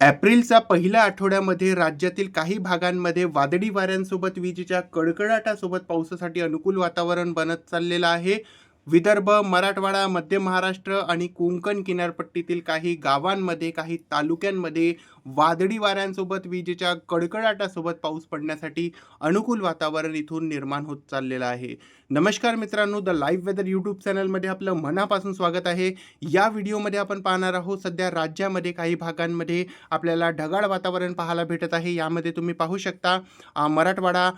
एप्रिलच्या पहिल्या आठवड्यामध्ये राज्यातील काही भागांमध्ये वादळी वाऱ्यांसोबत विजेच्या कडकडाटासोबत पावसासाठी अनुकूल वातावरण बनत चाललेलं आहे. विदर्भ मराठवाडा मध्य महाराष्ट्र आणि कोंकण किनारपट्टीतील काही गावांमध्ये काही तालुक्यांमध्ये वादळी वाऱ्यांसोबत विजेच्या कडकडाटासोबत पाऊस पडण्यासाठी अनुकूल वातावरण इथून निर्माण होत चाललेलं आहे. नमस्कार मित्रांनो द लाईव्ह वेदर यूट्यूब चॅनलमध्ये आपलं मनापासून स्वागत आहे. या व्हिडिओमध्ये आपण पाहणार आहोत सध्या राज्यामध्ये काही भागांमध्ये आपल्याला ढगाळ वातावरण पाहायला भेटत आहे. यामध्ये तुम्ही पाहू शकता मराठवाडा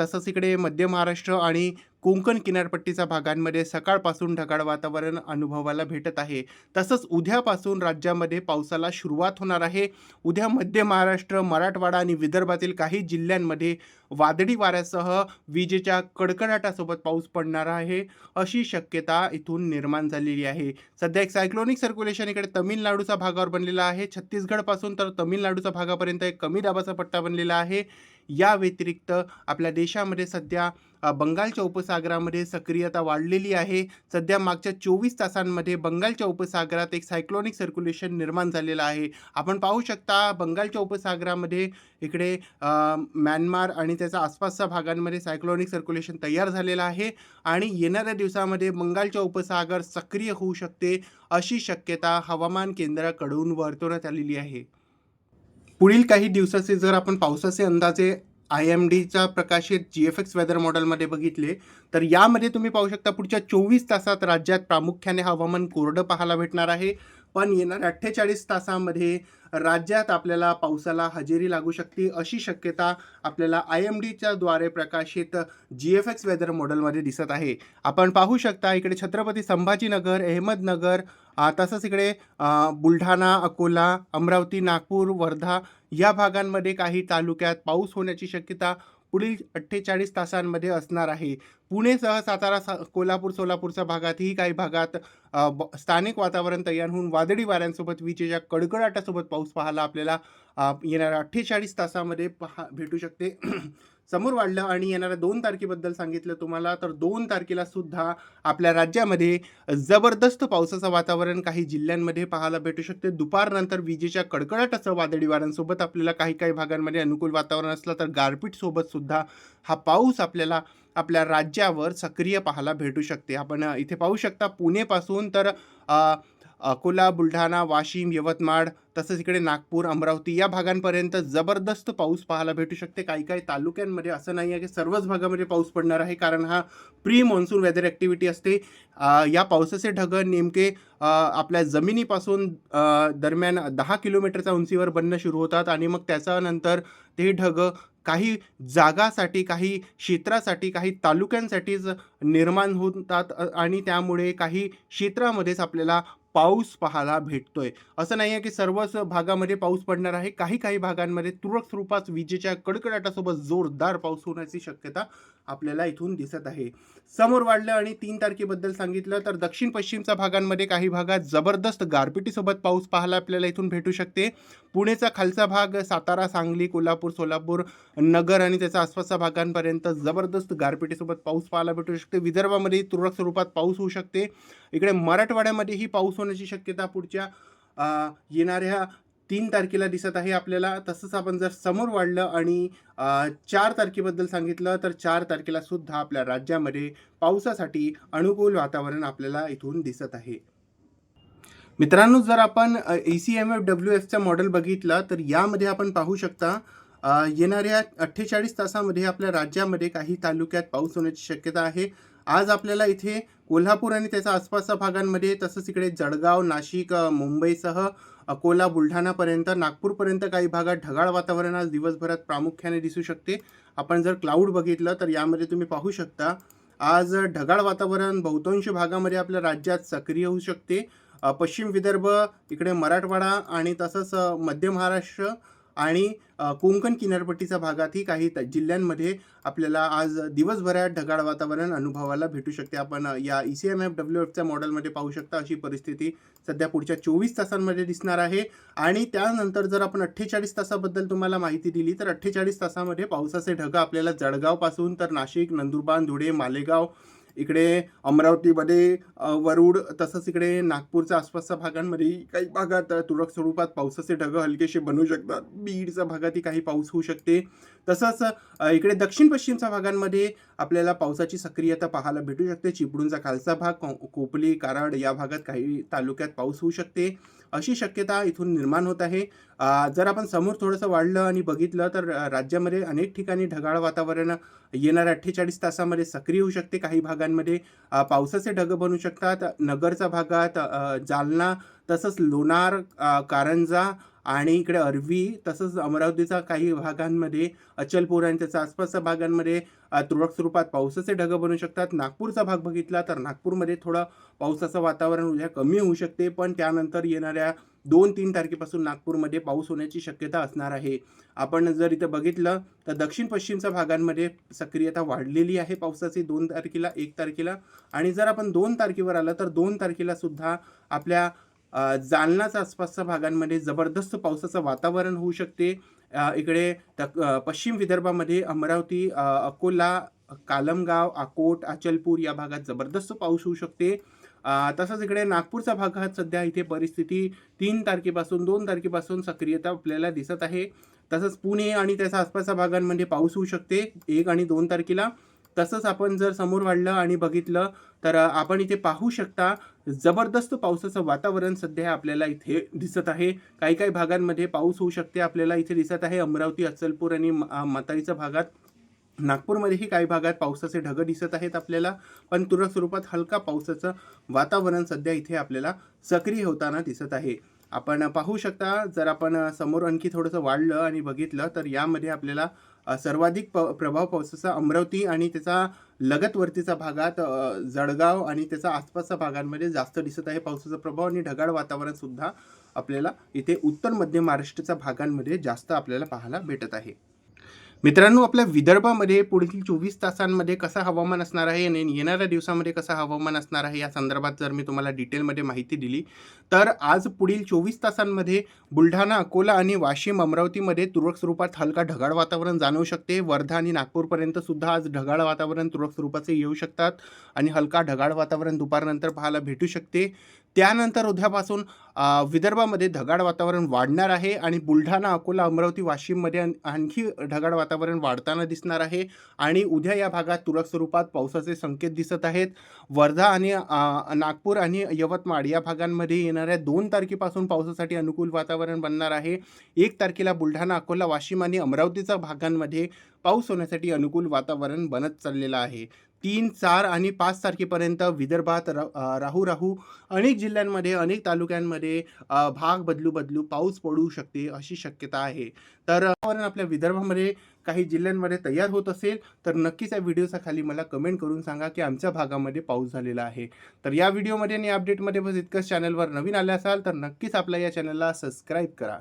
तसंच इकडे मध्य महाराष्ट्र आणि कोकण किनारपट्टीच्या भागांमध्ये सकाळपासून ढगाळ वातावरण अनुभवायला भेटत आहे. तसंच उद्यापासून राज्यामध्ये पावसाला सुरुवात होणार आहे. उद्या मध्य महाराष्ट्र मराठवाडा आणि विदर्भातील काही जिल्ह्यांमध्ये वादळी वाऱ्यासह विजेच्या कडकडाटासोबत पाऊस पडणार आहे अशी शक्यता इथून निर्माण झालेली आहे. सध्या एक सायक्लोनिक सर्क्युलेशन इकडे तमिळनाडूच्या भागावर बनलेला आहे. छत्तीसगडपासून तर तमिळनाडूच्या भागापर्यंत एक कमी दाबाचा पट्टा बनलेला आहे. या व्यतिरिक्त आपल्या देशामध्ये सध्या बंगालच्या उपसागरामध्ये सक्रियता वाढलेली आहे. सध्या मागच्या चोवीस तासांमध्ये बंगालच्या उपसागरात एक सायक्लोनिक सर्क्युलेशन निर्माण झालेलं आहे. आपण पाहू शकता बंगालच्या उपसागरामध्ये इकडे म्यानमार आणि त्याच्या आसपासच्या भागांमध्ये सायक्लोनिक सर्क्युलेशन तयार झालेलं आहे आणि येणाऱ्या दिवसामध्ये बंगालच्या उपसागर सक्रिय होऊ शकते अशी शक्यता हवामान केंद्राकडून वर्तवण्यात आलेली आहे. पुढील काही दिवसाचे जर आपण पावसाचे अंदाजे आय एम डीचा प्रकाशित जी एफ एक्स वेदर मॉडेलमध्ये बघितले तर यामध्ये तुम्ही पाहू शकता पुढच्या चोवीस तासात राज्यात प्रामुख्याने हवामान कोरडं पाहायला भेटणार आहे. पण येणाऱ्या अठ्ठेचाळीस तासामध्ये राज्यात आपल्याला पावसाला हजेरी लागू शकते अशी शक्यता आपल्याला आय एम डीच्या द्वारे प्रकाशित जी एफ एक्स वेदर मॉडेलमध्ये दिसत आहे. आपण पाहू शकता इकडे छत्रपती संभाजीनगर अहमदनगर तसंच इकडे बुलढाणा अकोला अमरावती नागपूर वर्धा या भागांमध्ये काही तालुक्यात पाऊस होण्याची शक्यता पुढील अठ्ठेचाळीस तासांमध्ये असणार आहे. पुणेसह सातारा सा कोल्हापूर सोलापूरच्या भागातही काही भागात ब- स्थानिक वातावरण तयार होऊन वादळी वाऱ्यांसोबत विजेच्या कडकडाटासोबत पाऊस पाहायला आपल्याला येणाऱ्या अठ्ठेचाळीस तासामध्ये पहा भेटू शकते. समोर वाढलं आणि येणाऱ्या दोन तारखेबद्दल सांगितलं तुम्हाला तर दोन तारखेला सुद्धा आपल्या राज्यामध्ये जबरदस्त पावसाचं वातावरण काही जिल्ह्यांमध्ये पाहायला भेटू शकते. दुपारनंतर विजेच्या कडकडाटाचं वादळी वाऱ्यांसोबत आपल्याला काही काही भागांमध्ये अनुकूल वातावरण असलं तर गारपीटसोबत सुद्धा हा पाऊस आपल्याला आपल्या राज्यावर सक्रिय पाहायला भेटू शकते. आपण इथे पाहू शकता पुणेपासून तर अकोला बुलढाणा वाशिम यवतमाळ तसंच इकडे नागपूर अमरावती या भागांपर्यंत जबरदस्त पाऊस पाहायला भेटू शकते. काही काही तालुक्यांमध्ये असं नाही आहे की सर्वच भागामध्ये पाऊस पडणार आहे कारण हा प्री मॉन्सून वेदर ॲक्टिव्हिटी असते. या पावसाचे ढग नेमके आपल्या जमिनीपासून दरम्यान दहा किलोमीटरच्या उंचीवर बनणं सुरू होतात आणि मग त्याच्यानंतर ते ढग काही जागासाठी काही क्षेत्रासाठी काही तालुक्यांसाठीच निर्माण होतात. आणि त्यामुळे काही क्षेत्रामध्येच आपल्याला पाऊस पाहायला भेटतोय. असं नाही आहे की सर्वच भागामध्ये पाऊस पडणार आहे. काही काही भागांमध्ये तुरळक स्वरूपात विजेच्या कडकडाटासोबत जोरदार पाऊस होण्याची शक्यता आपल्याला इथून दिसत आहे. समोर वाढलं आणि तीन तारखेबद्दल सांगितलं तर दक्षिण पश्चिमच्या भागांमध्ये काही भागात जबरदस्त गारपिटीसोबत पाऊस पाहायला आपल्याला इथून भेटू शकते. पुणेचा खालचा भाग सातारा सांगली कोल्हापूर सोलापूर नगर आणि त्याच्या आसपासच्या भागांपर्यंत जबरदस्त गारपिटीसोबत पाऊस पाहायला भेटू शकते. विदर्भामध्ये तुरळक स्वरूपात पाऊस होऊ शकते. इकडे मराठवाड्यामध्येही पाऊस होण्याची शक्यता पुढच्या येणाऱ्या तीन तारखेला दिसत आहे आपल्याला. तसंच आपण जर समोर वाढलं आणि चार तारखेबद्दल सांगितलं तर चार तारखेला सुद्धा आपल्या राज्यामध्ये पावसासाठी अनुकूल वातावरण आपल्याला इथून दिसत आहे. मित्रांनो जर आपण A C M F W एफचं model बघितलं तर यामध्ये आपण पाहू शकता येणाऱ्या अठ्ठेचाळीस तासामध्ये आपल्या राज्यामध्ये काही तालुक्यात पाऊस होण्याची शक्यता आहे. आज आपल्याला इथे कोल्हापूर आणि त्याच्या आसपासच्या भागांमध्ये तसंच इकडे जळगाव नाशिक मुंबईसह अकोला बुलढाणापर्यंत नागपूरपर्यंत काही भागात ढगाळ वातावरण आज दिवसभरात प्रामुख्याने दिसू शकते. आपण जर क्लाऊड बघितलं तर यामध्ये तुम्ही पाहू शकता आज ढगाळ वातावरण बहुतांश भागामध्ये आपल्या राज्यात सक्रिय होऊ शकते. पश्चिम विदर्भ इकडे मराठवाडा आणि तसंच मध्य महाराष्ट्र आणि कोंकण किनारपट्टीच्या भागातही काही जिल्ह्यांमध्ये आपल्याला आज दिवसभरात ढगाळ वातावरण अनुभवायला भेटू शकते. आपण या E C M F W एफच्या मॉडेलमध्ये पाहू शकता अशी परिस्थिती सध्या पुढच्या चोवीस तासांमध्ये दिसणार आहे. आणि त्यानंतर जर आपण अठ्ठेचाळीस तासाबद्दल तुम्हाला माहिती दिली तर अठ्ठेचाळीस तासामध्ये पावसाचे ढग आपल्याला जळगावपासून तर नाशिक नंदुरबार धुळे मालेगाव इकडे अमरावतीमध्ये वरुड तसंच इकडे नागपूरच्या आसपासच्या भागांमध्ये काही भागात तुरळक स्वरूपात पावसाचे ढगं हलकेसे बनू शकतात. बीडच्या भागातही काही पाऊस होऊ शकते. तसंच इकडे दक्षिण पश्चिमच्या भागांमध्ये आपल्याला पावसाची सक्रियता पाहायला भेटू शकते. चिपळूणचा खालचा भाग को- कोपली कराड या भागात काही तालुक्यात पाऊस होऊ शकते. अशी शक्यता इथून निर्माण होत आहे. जर आपण समोर थोडंसं वाढलं आणि बघितलं तर राज्यामध्ये अनेक ठिकाणी ढगाळ वातावरण येणाऱ्या अठ्ठेचाळीस तासामध्ये सक्रिय होऊ शकते काही भागांमध्ये. पावसाचे ढग बनू शकतात. नगरच्या भागात जालना तसंच लोणार कारंजा आणि इकडे अरवी तसंच अमरावतीचा काही भागांमध्ये अचलपूर आणि त्याच्या आसपासच्या भागांमध्ये तुरळक स्वरूपात पावसाचे ढगं बनू शकतात. नागपूरचा भाग बघितला तर नागपूरमध्ये थोडं पावसाचं वातावरण उद्या कमी होऊ शकते पण त्यानंतर येणाऱ्या दोन तीन तारखेपासून नागपूरमध्ये पाऊस होण्याची शक्यता असणार आहे. आपण जर इथं बघितलं तर दक्षिण पश्चिमच्या भागांमध्ये सक्रियता वाढलेली आहे पावसाची दोन तारखेला एक तारखेला. आणि जर आपण दोन तारखेवर आलं तर दोन तारखेला सुद्धा आपल्या जालनाच्या आसपासच्या भागांमध्ये जबरदस्त पावसाचं वातावरण होऊ शकते. इकडे तक- पश्चिम विदर्भामध्ये अमरावती अकोला कालमगाव अकोट अचलपूर या भागात जबरदस्त पाऊस होऊ शकते. तसंच इकडे नागपूरचा भागात सध्या इथे परिस्थिती तीन तारखेपासून दोन तारखेपासून सक्रियता आपल्याला दिसत आहे. तसंच पुणे आणि त्याच्या आसपासच्या भागांमध्ये पाऊस होऊ शकते एक आणि दोन तारखेला. तसंच आपण जर समोर वाढलं आणि बघितलं तर आपण इथे पाहू शकता जबरदस्त पावसाचं वातावरण सध्या आपल्याला इथे दिसत आहे. काही काही भागांमध्ये पाऊस होऊ शकते आपल्याला इथे दिसत आहे. अमरावती अचलपूर आणि म- म्हातारीच्या भागात नागपूरमध्येही काही भागात पावसाचे ढग दिसत आहेत आपल्याला पण तुरळक स्वरूपात हलका पावसाचं वातावरण सध्या इथे आपल्याला सक्रिय होताना दिसत आहे. आपण पाहू शकता जर आपण समोर आणखी थोडंसं वाढलं आणि बघितलं तर यामध्ये आपल्याला सर्वाधिक प प्रभाव पावसाचा अमरावती आणि त्याचा लगतवर्तीचा भागात जळगाव आणि त्याचा आसपासच्या भागांमध्ये जास्त दिसत आहे पावसाचा प्रभाव आणि ढगाळ वातावरणसुद्धा आपल्याला इथे उत्तर मध्य महाराष्ट्राच्या भागांमध्ये जास्त आपल्याला पाहायला भेटत आहे. मित्रांनो आपल्या विदर्भामध्ये पुढील चोवीस तासांमध्ये कसं हवामान असणार आहे आणि येणाऱ्या दिवसामध्ये कसं हवामान असणार आहे या संदर्भात जर मी तुम्हाला डिटेलमध्ये माहिती दिली तर आज पुढील चोवीस तासांमध्ये बुलढाणा अकोला आणि वाशिम अमरावतीमध्ये तुरळक स्वरूपात हलका ढगाळ वातावरण जाणवू शकते. वर्धा आणि नागपूरपर्यंत सुद्धा आज ढगाळ वातावरण तुरळक स्वरूपाचे येऊ शकतात आणि हलका ढगाळ वातावरण दुपारनंतर पाहायला भेटू शकते. त्यानंतर उद्यापासून विदर्भामध्ये ढगाळ वातावरण वाढणार आहे आणि बुलढाणा अकोला अमरावती वाशिममध्ये आणखी ढगाळ वातावरण वाढताना दिसणार आहे आणि उद्या या भागात तुरळक स्वरूपात पावसाचे संकेत दिसत आहेत. वर्धा आणि नागपूर आणि यवतमाळ या भागांमध्ये येणाऱ्या दोन तारखेपासून पावसासाठी अनुकूल वातावरण बनणार आहे. एक तारखेला बुलढाणा अकोला वाशिम आणि अमरावतीच्या भागांमध्ये पाऊस होण्यासाठी अनुकूल वातावरण बनत चाललेलं आहे. तीन चार आणि पाच तारखेपर्यंत विदर्भात रा राहू राहू अनेक जिल्ह्यांमध्ये अनेक तालुक्यांमध्ये भाग बदलू बदलू पाऊस पडू शकते अशी शक्यता आहे. तर वातावरण आपल्या विदर्भामध्ये काही जिल्ह्यांमध्ये तयार होत असेल तर नक्कीच या व्हिडिओचा खाली मला कमेंट करून सांगा की आमच्या भागामध्ये पाऊस झालेला आहे. तर या व्हिडिओमध्ये आणि अपडेटमध्ये बस इतकंच. चॅनलवर नवीन आले असाल तर नक्कीच आपल्या या चॅनलला सबस्क्राईब करा.